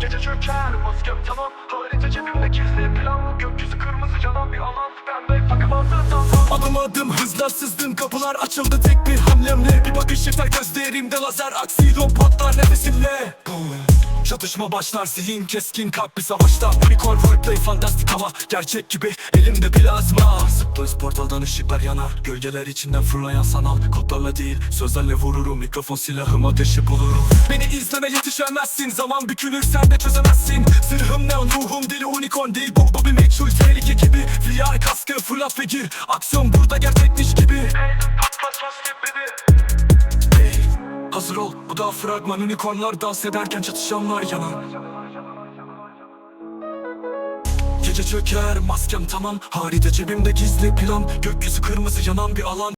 Gece çöker maskem tamam Harita cebimde gizli plan Gökyüzü kırmızı canan bir alan Pembe takım tamam Adım adım hızla sızdım kapılar açıldı tek bir hamlemle Bir bakış yeter gözlerimde lazer aksiyon patlar nefesimle Boom. Çatışma başlar zihin keskin kalp bir savaşta. Unicorn wordplay fantastik hava Gerçek gibi elimde plazma. Zıplayız portaldan ışıklar yanar Gölgeler içinden fırlayan sanal Kodlarla değil sözlerle vururum Mikrofon silahım ateşi bulurum. Beni izleme yetişemezsin Zaman bükülür sen de çözemezsin. Sırrım neon ruhum dili unicorn değil Bu, bu bir meçhul tehlike gibi. VR kaskı fırlat ve gir Aksiyon burada gerçekmiş gibi Hazır ol bu da fragman. Unicornlar dans ederken çatışanlar yanan Gece çöker maskem tamam. Harita cebimde gizli plan. Gökyüzü kırmızı yanan bir alan